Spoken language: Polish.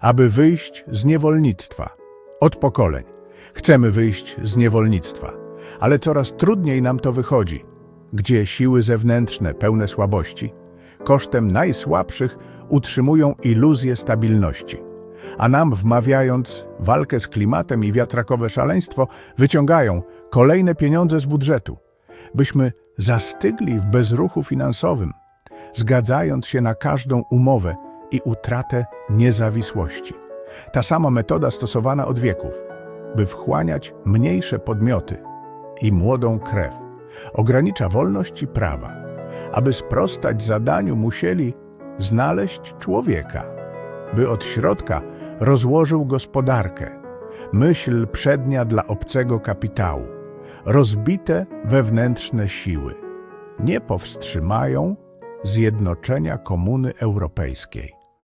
aby wyjść z niewolnictwa. Od pokoleń. Chcemy wyjść z niewolnictwa, ale coraz trudniej nam to wychodzi, gdzie siły zewnętrzne, pełne słabości, kosztem najsłabszych utrzymują iluzję stabilności, a nam wmawiając walkę z klimatem i wiatrakowe szaleństwo, wyciągają kolejne pieniądze z budżetu, byśmy zastygli w bezruchu finansowym, zgadzając się na każdą umowę i utratę niezawisłości. Ta sama metoda stosowana od wieków, by wchłaniać mniejsze podmioty i młodą krew, ogranicza wolność i prawa. Aby sprostać zadaniu, musieli znaleźć człowieka, by od środka rozłożył gospodarkę, myśl przednia dla obcego kapitału, rozbite wewnętrzne siły nie powstrzymają zjednoczenia komuny europejskiej.